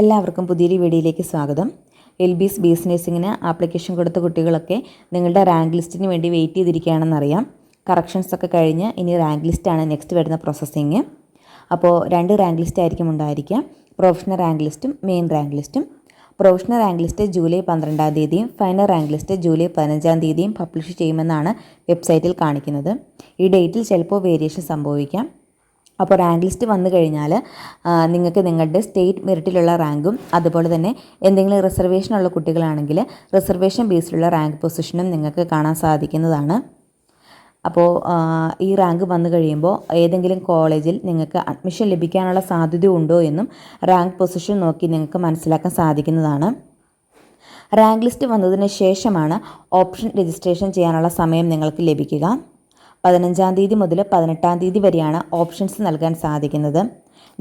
എല്ലാവർക്കും പുതിയൊരു വീഡിയോയിലേക്ക് സ്വാഗതം. എൽ ബി എസ് നഴ്സിങ്ങിന് ആപ്ലിക്കേഷൻ കൊടുത്ത കുട്ടികളൊക്കെ നിങ്ങളുടെ റാങ്ക് ലിസ്റ്റിന് വേണ്ടി വെയിറ്റ് ചെയ്തിരിക്കുകയാണെന്നറിയാം. കറക്ഷൻസ് ഒക്കെ കഴിഞ്ഞ് ഇനി റാങ്ക് ലിസ്റ്റാണ് നെക്സ്റ്റ് വരുന്ന പ്രോസസ്സിങ് അപ്പോൾ രണ്ട് റാങ്ക് ലിസ്റ്റ് ആയിരിക്കും ഉണ്ടായിരിക്കുക. പ്രൊഫഷണൽ റാങ്ക് ലിസ്റ്റും മെയിൻ റാങ്ക് ലിസ്റ്റും. പ്രൊഫഷണൽ റാങ്ക് ലിസ്റ്റ് ജൂലൈ പന്ത്രണ്ടാം തീയതിയും ഫൈനൽ റാങ്ക് ലിസ്റ്റ് ജൂലൈ പതിനഞ്ചാം തീയതിയും പബ്ലിഷ് ചെയ്യുമെന്നാണ് വെബ്സൈറ്റിൽ കാണിക്കുന്നത്. ഈ ഡേറ്റിൽ ചിലപ്പോൾ വേരിയേഷൻ സംഭവിക്കാം. അപ്പോൾ റാങ്ക് ലിസ്റ്റ് വന്നു കഴിഞ്ഞാൽ നിങ്ങൾക്ക് നിങ്ങളുടെ സ്റ്റേറ്റ് മെറിറ്റിലുള്ള റാങ്കും അതുപോലെ തന്നെ എന്തെങ്കിലും റിസർവേഷൻ ഉള്ള കുട്ടികളാണെങ്കിൽ റിസർവേഷൻ ബേസിലുള്ള റാങ്ക് പൊസിഷനും നിങ്ങൾക്ക് കാണാൻ സാധിക്കുന്നതാണ്. അപ്പോൾ ഈ റാങ്ക് വന്നു കഴിയുമ്പോൾ ഏതെങ്കിലും കോളേജിൽ നിങ്ങൾക്ക് അഡ്മിഷൻ ലഭിക്കാനുള്ള സാധ്യത ഉണ്ടോ എന്നും റാങ്ക് പൊസിഷൻ നോക്കി നിങ്ങൾക്ക് മനസ്സിലാക്കാൻ സാധിക്കുന്നതാണ്. റാങ്ക് ലിസ്റ്റ് വന്നതിന് ശേഷമാണ് ഓപ്ഷൻ രജിസ്ട്രേഷൻ ചെയ്യാനുള്ള സമയം നിങ്ങൾക്ക് ലഭിക്കുക. പതിനഞ്ചാം തീയതി മുതൽ പതിനെട്ടാം തീയതി വരെയാണ് ഓപ്ഷൻസ് നൽകാൻ സാധിക്കുന്നത്.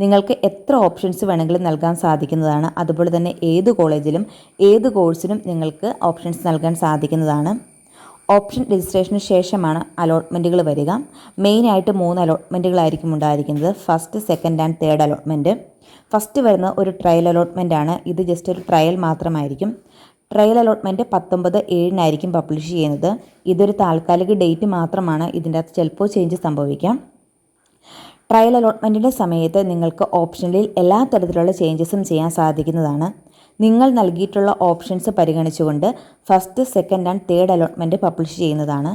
നിങ്ങൾക്ക് എത്ര ഓപ്ഷൻസ് വേണമെങ്കിലും നൽകാൻ സാധിക്കുന്നതാണ്. അതുപോലെ തന്നെ ഏത് കോളേജിലും ഏത് കോഴ്സിനും നിങ്ങൾക്ക് ഓപ്ഷൻസ് നൽകാൻ സാധിക്കുന്നതാണ്. ഓപ്ഷൻ രജിസ്ട്രേഷന് ശേഷമാണ് അലോട്ട്മെന്റുകൾ വരിക. മെയിനായിട്ട് മൂന്ന് അലോട്ട്മെന്റുകളായിരിക്കും ഉണ്ടായിരിക്കുന്നത്. First second and third allotment first വരുന്ന ഒരു ട്രയൽ അലോട്ട്മെന്റ് ആണ്. ഇത് ജസ്റ്റ് ഒരു ട്രയൽ മാത്രമായിരിക്കും. ട്രയൽ അലോട്ട്മെന്റ് പത്തൊമ്പത് ഏഴിനായിരിക്കും പബ്ലിഷ് ചെയ്യുന്നത്. ഇതൊരു താൽക്കാലിക ഡേറ്റ് മാത്രമാണ്. ഇതിന്റെ അകത്ത് ചിലപ്പോൾ ചേഞ്ച് സംഭവിക്കാം. ട്രയൽ അലോട്ട്മെന്റിന്റെ സമയത്ത് നിങ്ങൾക്ക് ഓപ്ഷനിൽ എല്ലാ തരത്തിലുള്ള ചേഞ്ചസും ചെയ്യാൻ സാധിക്കുന്നതാണ്. നിങ്ങൾ നൽകിയിട്ടുള്ള ഓപ്ഷൻസ് പരിഗണിച്ചുകൊണ്ട് first second and third allotment publish ചെയ്യുന്നതാണ്.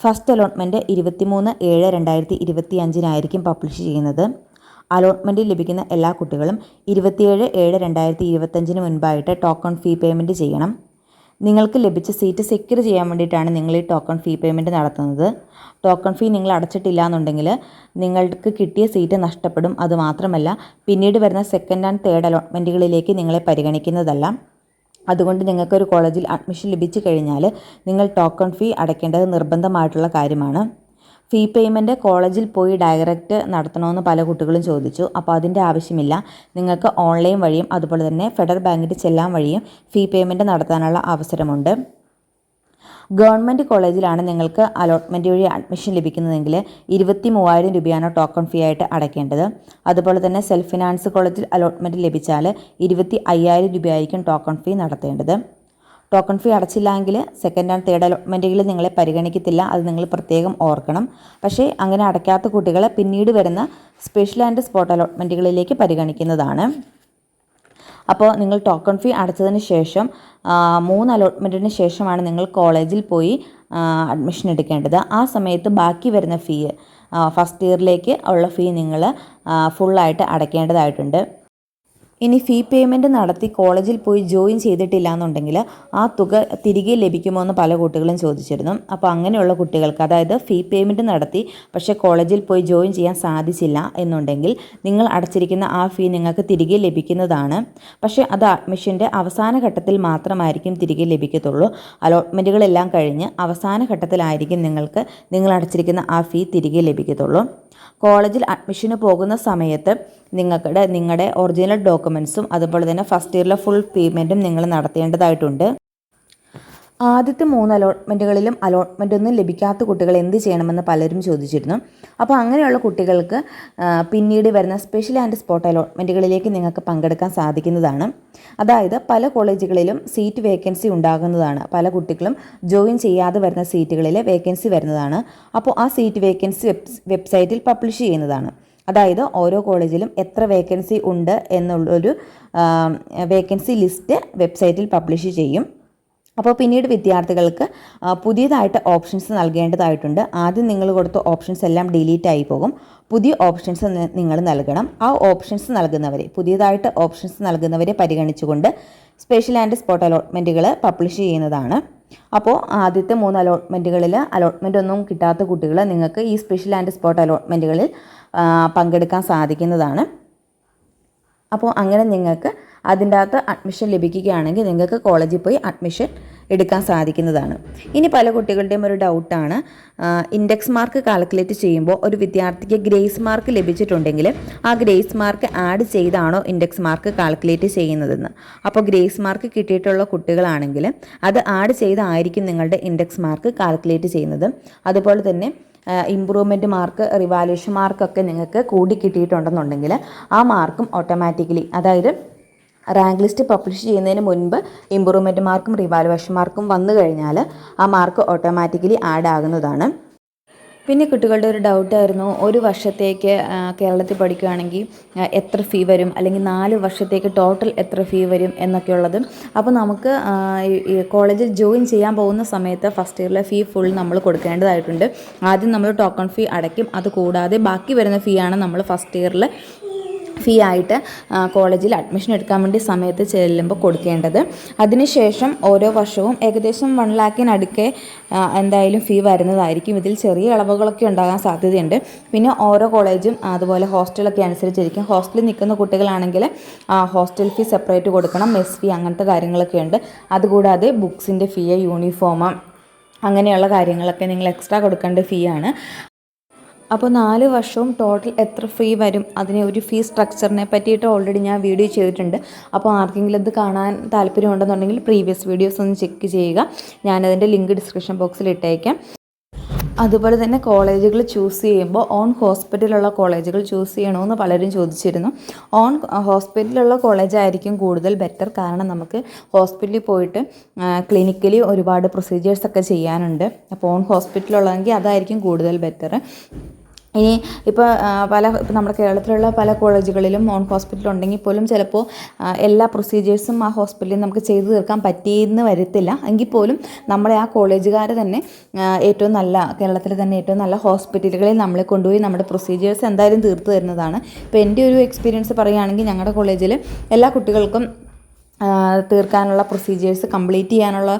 ഫസ്റ്റ് അലോട്ട്മെന്റ് ഇരുപത്തിമൂന്ന് ഏഴ് രണ്ടായിരത്തി ഇരുപത്തി അഞ്ചിനായിരിക്കും പബ്ലിഷ് ചെയ്യുന്നത്. അലോട്ട്മെന്റ് ലഭിക്കുന്ന എല്ലാ കുട്ടികളും ഇരുപത്തിയേഴ് ഏഴ് രണ്ടായിരത്തി ഇരുപത്തഞ്ചിന് മുൻപായിട്ട് ടോക്കൺ ഫീ പേയ്മെന്റ് ചെയ്യണം. നിങ്ങൾക്ക് ലഭിച്ച സീറ്റ് സെക്യൂർ ചെയ്യാൻ വേണ്ടിയിട്ടാണ് നിങ്ങൾ ഈ ടോക്കൺ ഫീ പേയ്മെന്റ് നടത്തുന്നത്. ടോക്കൺ ഫീ നിങ്ങൾ അടച്ചിട്ടില്ല എന്നുണ്ടെങ്കിൽ നിങ്ങൾക്ക് കിട്ടിയ സീറ്റ് നഷ്ടപ്പെടും. അതുമാത്രമല്ല പിന്നീട് വരുന്ന സെക്കൻഡ് ആൻഡ് തേർഡ് അലോട്ട്മെന്റുകളിലേക്ക് നിങ്ങളെ പരിഗണിക്കുന്നതല്ല. അതുകൊണ്ട് നിങ്ങൾക്കൊരു കോളേജിൽ അഡ്മിഷൻ ലഭിച്ചു കഴിഞ്ഞാൽ നിങ്ങൾ ടോക്കൺ ഫീ അടയ്ക്കേണ്ടത് നിർബന്ധമായിട്ടുള്ള കാര്യമാണ്. ഫീ പേയ്മെന്റ് കോളേജിൽ പോയി ഡയറക്റ്റ് നടത്തണമെന്ന് പല കുട്ടികളും ചോദിച്ചു. അപ്പോൾ അതിന്റെ ആവശ്യമില്ല. നിങ്ങൾക്ക് ഓൺലൈൻ വഴിയും അതുപോലെ തന്നെ ഫെഡറൽ ബാങ്കിൽ ചെല്ലാൻ വഴിയും ഫീ പേയ്മെന്റ് നടത്താനുള്ള അവസരമുണ്ട്. ഗവൺമെന്റ് കോളേജിലാണ് നിങ്ങൾക്ക് അലോട്ട്മെന്റ് വഴി അഡ്മിഷൻ ലഭിക്കുന്നതെങ്കിൽ ഇരുപത്തി മൂവായിരം രൂപയാണ് ടോക്കൺ ഫീ ആയിട്ട് അടയ്ക്കേണ്ടത്. അതുപോലെ തന്നെ സെൽഫ് ഫിനാൻസ് കോളേജിൽ അലോട്ട്മെന്റ് ലഭിച്ചാൽ ഇരുപത്തി അയ്യായിരം രൂപയായിരിക്കും ടോക്കൺ ഫീ നടത്തേണ്ടത്. ടോക്കൺ ഫീ അടച്ചില്ലെങ്കിൽ സെക്കൻഡ് ആൻഡ് തേർഡ് അലോട്ട്മെന്റുകൾ നിങ്ങളെ പരിഗണിക്കത്തില്ല. അത് നിങ്ങൾ പ്രത്യേകം ഓർക്കണം. പക്ഷേ അങ്ങനെ അടയ്ക്കാത്ത കുട്ടികളെ പിന്നീട് വരുന്ന സ്പെഷ്യൽ ആൻഡ് സ്പോട്ട് അലോട്ട്മെന്റുകളിലേക്ക് പരിഗണിക്കുന്നതാണ്. അപ്പോൾ നിങ്ങൾ ടോക്കൺ ഫീ അടച്ചതിന് ശേഷം മൂന്ന് അലോട്ട്മെന്റിന് ശേഷമാണ് നിങ്ങൾ കോളേജിൽ പോയി അഡ്മിഷൻ എടുക്കേണ്ടത്. ആ സമയത്ത് ബാക്കി വരുന്ന ഫീ ഫസ്റ്റ് ഇയറിലേക്ക് ഉള്ള ഫീ നിങ്ങൾ ഫുള്ളായിട്ട് അടയ്ക്കേണ്ടതായിട്ടുണ്ട്. ഇനി ഫീ പേയ്മെന്റ് നടത്തി കോളേജിൽ പോയി ജോയിൻ ചെയ്തിട്ടില്ല എന്നുണ്ടെങ്കിൽ ആ തുക തിരികെ ലഭിക്കുമോ എന്ന് പല കുട്ടികളും ചോദിച്ചിരുന്നു. അപ്പോൾ അങ്ങനെയുള്ള കുട്ടികൾക്ക് അതായത് ഫീ പേയ്മെന്റ് നടത്തി പക്ഷേ കോളേജിൽ പോയി ജോയിൻ ചെയ്യാൻ സാധിച്ചില്ല എന്നുണ്ടെങ്കിൽ നിങ്ങൾ അടച്ചിരിക്കുന്ന ആ ഫീ നിങ്ങൾക്ക് തിരികെ ലഭിക്കുന്നതാണ്. പക്ഷേ അത് അഡ്മിഷന്റെ അവസാന ഘട്ടത്തിൽ മാത്രമായിരിക്കും തിരികെ ലഭിക്കത്തുള്ളൂ. അലോട്ട്മെന്റുകളെല്ലാം കഴിഞ്ഞ് അവസാന ഘട്ടത്തിലായിരിക്കും നിങ്ങൾക്ക് നിങ്ങൾ അടച്ചിരിക്കുന്ന ആ ഫീ തിരികെ ലഭിക്കത്തുള്ളൂ. കോളേജിൽ അഡ്മിഷന് പോകുന്ന സമയത്ത് നിങ്ങളുടെ നിങ്ങളുടെ ഒറിജിനൽ ഡോക്യുമെൻസും അതുപോലെ തന്നെ ഫസ്റ്റ് ഇയറിലെ ഫുൾ പേയ്മെന്റും നിങ്ങൾ നടത്തേണ്ടതായിട്ടുണ്ട്. ആദ്യത്തെ മൂന്ന് അലോട്ട്മെന്റുകളിലും അലോട്ട്മെന്റ് ഒന്നും ലഭിക്കാത്ത കുട്ടികൾ എന്ത് ചെയ്യണമെന്ന് പലരും ചോദിച്ചിരുന്നു. അപ്പോൾ അങ്ങനെയുള്ള കുട്ടികൾക്ക് പിന്നീട് വരുന്ന സ്പെഷ്യൽ ആൻഡ് സ്പോട്ട് അലോട്ട്മെന്റുകളിലേക്ക് നിങ്ങൾക്ക് പങ്കെടുക്കാൻ സാധിക്കുന്നതാണ്. അതായത് പല കോളേജുകളിലും സീറ്റ് വേക്കൻസി ഉണ്ടാകുന്നതാണ്. പല കുട്ടികളും ജോയിൻ ചെയ്യാതെ വരുന്ന സീറ്റുകളിൽ വേക്കൻസി വരുന്നതാണ്. അപ്പോൾ ആ സീറ്റ് വേക്കൻസി വെബ്സൈറ്റിൽ പബ്ലിഷ് ചെയ്യുന്നതാണ്. അതായത് ഓരോ കോളേജിലും എത്ര വേക്കൻസി ഉണ്ട് എന്നുള്ളൊരു വേക്കൻസി ലിസ്റ്റ് വെബ്സൈറ്റിൽ പബ്ലിഷ് ചെയ്യും. അപ്പോൾ പിന്നീട് വിദ്യാർത്ഥികൾക്ക് പുതിയതായിട്ട് ഓപ്ഷൻസ് നൽകേണ്ടതായിട്ടുണ്ട്. ആദ്യം നിങ്ങൾ കൊടുത്ത ഓപ്ഷൻസ് എല്ലാം ഡിലീറ്റ് ആയി പോകും. പുതിയ ഓപ്ഷൻസ് നിങ്ങൾ നൽകണം. ആ ഓപ്ഷൻസ് നൽകുന്നവരെ പുതിയതായിട്ട് ഓപ്ഷൻസ് നൽകുന്നവരെ പരിഗണിച്ചുകൊണ്ട് സ്പെഷ്യൽ ആൻഡ് സ്പോട്ട് അലോട്ട്മെന്റുകൾ പബ്ലിഷ് ചെയ്യുന്നതാണ്. അപ്പോൾ ആദ്യത്തെ മൂന്ന് അലോട്ട്മെന്റുകളിൽ അലോട്ട്മെന്റ് ഒന്നും കിട്ടാത്ത കുട്ടികൾ നിങ്ങൾക്ക് ഈ സ്പെഷ്യൽ ആൻഡ് സ്പോട്ട് അലോട്ട്മെന്റുകളിൽ പങ്കെടുക്കാൻ സാധിക്കുന്നതാണ്. അപ്പോൾ അങ്ങനെ നിങ്ങൾക്ക് അതിന്റെ അകത്ത് അഡ്മിഷൻ ലഭിക്കുകയാണെങ്കിൽ നിങ്ങൾക്ക് കോളേജിൽ പോയി അഡ്മിഷൻ എടുക്കാൻ സാധിക്കുന്നതാണ്. ഇനി പല കുട്ടികളുടെയും ഒരു ഡൗട്ടാണ്. ഇൻഡെക്സ് മാർക്ക് കാൽക്കുലേറ്റ് ചെയ്യുമ്പോൾ ഒരു വിദ്യാർത്ഥിക്ക് ഗ്രേസ് മാർക്ക് ലഭിച്ചിട്ടുണ്ടെങ്കിൽ ആ ഗ്രേസ് മാർക്ക് ആഡ് ചെയ്താണോ ഇൻഡെക്സ് മാർക്ക് കാൽക്കുലേറ്റ് ചെയ്യുന്നതെന്ന്. അപ്പോൾ ഗ്രേസ് മാർക്ക് കിട്ടിയിട്ടുള്ള കുട്ടികളാണെങ്കിൽ അത് ആഡ് ചെയ്തായിരിക്കും നിങ്ങളുടെ ഇൻഡെക്സ് മാർക്ക് കാൽക്കുലേറ്റ് ചെയ്യുന്നത്. അതുപോലെ തന്നെ ഇമ്പ്രൂവ്മെന്റ് മാർക്ക് റിവാലുവേഷൻ മാർക്കൊക്കെ നിങ്ങൾക്ക് കൂടി കിട്ടിയിട്ടുണ്ടെന്നുണ്ടെങ്കിൽ ആ മാർക്കും ഓട്ടോമാറ്റിക്കലി അതായത് റാങ്ക് ലിസ്റ്റ് പബ്ലിഷ് ചെയ്യുന്നതിന് മുൻപ് ഇമ്പ്രൂവ്മെന്റ് മാർക്കും റിവാലുവേഷൻ മാർക്കും വന്നു കഴിഞ്ഞാൽ ആ മാർക്ക് ഓട്ടോമാറ്റിക്കലി ആഡ് ആകുന്നതാണ്. പിന്നെ കുട്ടികളുടെ ഒരു ഡൗട്ടായിരുന്നു ഒരു വർഷത്തേക്ക് കേരളത്തിൽ പഠിക്കുകയാണെങ്കിൽ എത്ര ഫീ വരും? അല്ലെങ്കിൽ നാല് വർഷത്തേക്ക് ടോട്ടൽ എത്ര ഫീ വരും എന്നൊക്കെയുള്ളത്. അപ്പോൾ നമുക്ക് കോളേജിൽ ജോയിൻ ചെയ്യാൻ പോകുന്ന സമയത്ത് ഫസ്റ്റ് ഇയറിലെ ഫീ ഫുൾ നമ്മൾ കൊടുക്കേണ്ടതായിട്ടുണ്ട്. ആദ്യം നമ്മൾ ടോക്കൺ ഫീ അടയ്ക്കും. അത് കൂടാതെ ബാക്കി വരുന്ന ഫീ ആണ് നമ്മൾ ഫസ്റ്റ് ഇയറിൽ ഫീ ആയിട്ട് കോളേജിൽ അഡ്മിഷൻ എടുക്കാൻ വേണ്ടി സമയത്ത് ചെല്ലുമ്പോൾ കൊടുക്കേണ്ടത്. അതിനുശേഷം ഓരോ വർഷവും ഏകദേശം വൺ ലാക്കിനടുക്കെ എന്തായാലും ഫീ വരുന്നതായിരിക്കും. ഇതിൽ ചെറിയ ഇളവുകളൊക്കെ ഉണ്ടാകാൻ സാധ്യതയുണ്ട്. പിന്നെ ഓരോ കോളേജും അതുപോലെ ഹോസ്റ്റലൊക്കെ അനുസരിച്ചിരിക്കും. ഹോസ്റ്റലിൽ നിൽക്കുന്ന കുട്ടികളാണെങ്കിൽ ഹോസ്റ്റൽ ഫീ സെപ്പറേറ്റ് കൊടുക്കണം മെസ് ഫീ അങ്ങനത്തെ കാര്യങ്ങളൊക്കെ ഉണ്ട്. അതുകൂടാതെ ബുക്സിന്റെ ഫീ യൂണിഫോം അങ്ങനെയുള്ള കാര്യങ്ങളൊക്കെ നിങ്ങൾ എക്സ്ട്രാ കൊടുക്കേണ്ട ഫീ ആണ്. അപ്പോൾ നാല് വർഷവും ടോട്ടൽ എത്ര ഫീ വരും? അതിനെ ഒരു ഫീ സ്ട്രക്ചറിനെ പറ്റിയിട്ട് ഓൾറെഡി ഞാൻ വീഡിയോ ചെയ്തിട്ടുണ്ട്. അപ്പോൾ ആർക്കെങ്കിലും ഇത് കാണാൻ താല്പര്യമുണ്ടെന്നുണ്ടെങ്കിൽ പ്രീവിയസ് വീഡിയോസ് ഒന്ന് ചെക്ക് ചെയ്യുക. ഞാനതിന്റെ ലിങ്ക് ഡിസ്ക്രിപ്ഷൻ ബോക്സിൽ ഇട്ടേക്കാം. അതുപോലെ തന്നെ കോളേജുകൾ ചൂസ് ചെയ്യുമ്പോൾ ഓൺ ഹോസ്പിറ്റലുള്ള കോളേജുകൾ ചൂസ് ചെയ്യണമെന്ന് പലരും ചോദിച്ചിരുന്നു. ഓൺ ഹോസ്പിറ്റലുള്ള കോളേജായിരിക്കും കൂടുതൽ ബെറ്റർ കാരണം നമുക്ക് ഹോസ്പിറ്റലിൽ പോയിട്ട് ക്ലിനിക്കലി ഒരുപാട് പ്രൊസീജിയേഴ്സൊക്കെ ചെയ്യാനുണ്ട്. അപ്പോൾ ഓൺ ഹോസ്പിറ്റലുള്ളതെങ്കിൽ അതായിരിക്കും കൂടുതൽ ബെറ്റർ ഇനി ഇപ്പോൾ പല നമ്മുടെ കേരളത്തിലുള്ള പല കോളേജുകളിലും ഓൺ ഹോസ്പിറ്റൽ ഉണ്ടെങ്കിൽ പോലും ചിലപ്പോൾ എല്ലാ പ്രൊസീജിയേഴ്സും ആ ഹോസ്പിറ്റലിൽ നമുക്ക് ചെയ്തു തീർക്കാൻ പറ്റിയെന്ന് വരത്തില്ല. എങ്കിൽ പോലും നമ്മളെ ആ കോളേജുകാർ തന്നെ ഏറ്റവും നല്ല കേരളത്തിൽ തന്നെ ഏറ്റവും നല്ല ഹോസ്പിറ്റലുകളിൽ നമ്മളെ കൊണ്ടുപോയി നമ്മുടെ പ്രൊസീജിയേഴ്സ് എന്തായാലും തീർത്തു തരുന്നതാണ്. ഇപ്പോൾ എന്റെ ഒരു എക്സ്പീരിയൻസ് പറയുകയാണെങ്കിൽ ഞങ്ങളുടെ കോളേജിൽ എല്ലാ കുട്ടികൾക്കും തീർക്കാനുള്ള പ്രൊസീജിയേഴ്സ് കംപ്ലീറ്റ് ചെയ്യാനുള്ള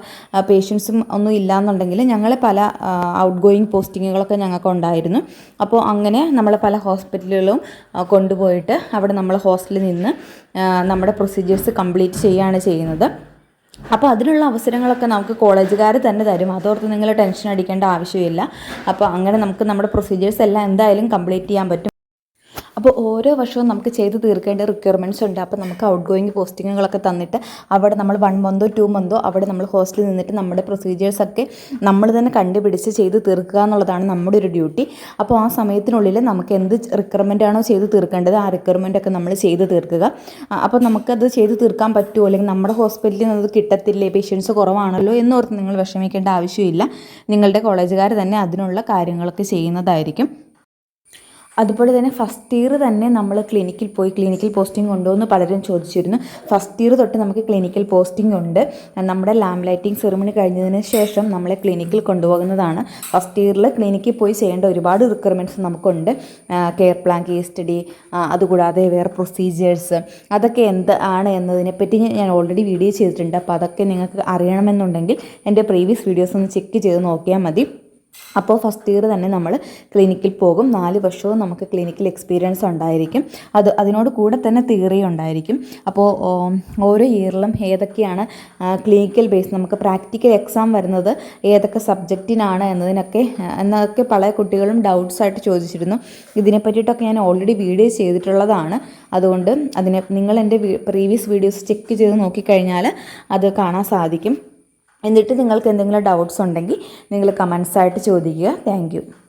പേഷ്യൻസും ഒന്നും ഇല്ലയെന്നുണ്ടെങ്കിൽ ഞങ്ങൾ പല ഔട്ട് ഗോയിങ് പോസ്റ്റിങ്ങുകളൊക്കെ ഞങ്ങൾക്ക് ഉണ്ടായിരുന്നു. അപ്പോൾ അങ്ങനെ നമ്മൾ പല ഹോസ്പിറ്റലുകളും കൊണ്ടുപോയിട്ട് അവിടെ നമ്മൾ ഹോസ്റ്റലിൽ നിന്ന് നമ്മുടെ പ്രൊസീജിയേഴ്സ് കംപ്ലീറ്റ് ചെയ്യുകയാണ് ചെയ്യുന്നത്. അപ്പോൾ അതിനുള്ള അവസരങ്ങളൊക്കെ നമുക്ക് കോളേജുകാർ തന്നെ തരും. അതോർത്ത് നിങ്ങൾ ടെൻഷൻ അടിക്കേണ്ട ആവശ്യമില്ല. അപ്പോൾ അങ്ങനെ നമുക്ക് നമ്മുടെ പ്രൊസീജിയേഴ്സ് എല്ലാം എന്തായാലും കംപ്ലീറ്റ് ചെയ്യാൻ പറ്റും. അപ്പോൾ ഓരോ വർഷവും നമുക്ക് ചെയ്ത് തീർക്കേണ്ട റിക്വയർമെന്റ്സ് ഉണ്ട്. അപ്പോൾ നമുക്ക് ഔട്ട് ഗോയിങ് പോസ്റ്റിങ്ങുകളൊക്കെ തന്നിട്ട് അവിടെ നമ്മൾ വൺ മന്തോ ടു മന്തോ അവിടെ നമ്മൾ ഹോസ്റ്റലിൽ നിന്നിട്ട് നമ്മുടെ പ്രൊസീജിയേഴ്സൊക്കെ നമ്മൾ തന്നെ കണ്ടുപിടിച്ച് ചെയ്ത് തീർക്കുക എന്നുള്ളതാണ് നമ്മുടെ ഒരു ഡ്യൂട്ടി അപ്പോൾ ആ സമയത്തിനുള്ളിൽ നമുക്ക് എന്ത് റിക്വയർമെന്റ് ആണോ ചെയ്ത് തീർക്കേണ്ടത് ആ റിക്വയർമെന്റ് ഒക്കെ നമ്മൾ ചെയ്ത് തീർക്കുക. അപ്പോൾ നമുക്കത് ചെയ്ത് തീർക്കാൻ പറ്റുമോ? അല്ലെങ്കിൽ നമ്മുടെ ഹോസ്പിറ്റലിൽ നിന്ന് അത് കിട്ടത്തില്ലേ? പേഷ്യൻസ് കുറവാണല്ലോ എന്നോർത്ത് നിങ്ങൾ വിഷമിക്കേണ്ട ആവശ്യമില്ല. നിങ്ങളുടെ കോളേജുകാർ തന്നെ അതിനുള്ള കാര്യങ്ങളൊക്കെ ചെയ്യുന്നതായിരിക്കും. അതുപോലെ തന്നെ ഫസ്റ്റ് ഇയർ തന്നെ നമ്മൾ ക്ലിനിക്കിൽ പോയി ക്ലിനിക്കൽ പോസ്റ്റിംഗ് ഉണ്ടോ എന്ന് പലരും ചോദിച്ചിരുന്നു. ഫസ്റ്റ് ഇയർ തൊട്ട് നമുക്ക് ക്ലിനിക്കൽ പോസ്റ്റിംഗ് ഉണ്ട്. നമ്മുടെ ലാംബ് ലൈറ്റിംഗ് സെറിമണി കഴിഞ്ഞതിന് ശേഷം നമ്മളെ ക്ലിനിക്കിൽ കൊണ്ടുപോകുന്നതാണ്. ഫസ്റ്റ് ഇയറിൽ ക്ലിനിക്കിൽ പോയി ചെയ്യേണ്ട ഒരുപാട് റിക്വയർമെന്റ്സ് നമുക്കുണ്ട്. കെയർ പ്ലാൻ കേസ് സ്റ്റഡി അതുകൂടാതെ വേറെ പ്രൊസീജിയേഴ്സ് അതൊക്കെ എന്ത് ആണ് എന്നതിനെപ്പറ്റി ഞാൻ ഓൾറെഡി വീഡിയോ ചെയ്തിട്ടുണ്ട്. അപ്പോൾ അതൊക്കെ നിങ്ങൾക്ക് അറിയണമെന്നുണ്ടെങ്കിൽ എന്റെ പ്രീവിയസ് വീഡിയോസ് ഒന്ന് ചെക്ക് ചെയ്ത് നോക്കിയാൽ മതി. അപ്പോൾ ഫസ്റ്റ് ഇയർ തന്നെ നമ്മൾ ക്ലിനിക്കിൽ പോകും. നാല് വർഷവും നമുക്ക് ക്ലിനിക്കൽ എക്സ്പീരിയൻസ് ഉണ്ടായിരിക്കും. അത് അതിനോട് കൂടെ തന്നെ തിയറി ഉണ്ടായിരിക്കും. അപ്പോൾ ഓരോ ഇയറിലും ഏതൊക്കെയാണ് ക്ലിനിക്കൽ ബേസ് നമുക്ക് പ്രാക്ടിക്കൽ എക്സാം വരുന്നത് ഏതൊക്കെ സബ്ജക്റ്റിനാണ് എന്നതിനൊക്കെ എന്നൊക്കെ പല കുട്ടികളും ഡൗട്ട്സ് ആയിട്ട് ചോദിച്ചിരുന്നു. ഇതിനെ പറ്റിയിട്ടൊക്കെ ഞാൻ ഓൾറെഡി വീഡിയോസ് ചെയ്തിട്ടുള്ളതാണ്. അതുകൊണ്ട് അതിനെ നിങ്ങൾ എന്റെ പ്രീവിയസ് വീഡിയോസ് ചെക്ക് ചെയ്ത് നോക്കിക്കഴിഞ്ഞാൽ അത് കാണാൻ സാധിക്കും. എന്നിട്ട് നിങ്ങൾക്ക് എന്തെങ്കിലും ഡൗട്ട്സ് ഉണ്ടെങ്കിൽ നിങ്ങൾ കമൻസ് ആയിട്ട് ചോദിക്കുക. താങ്ക്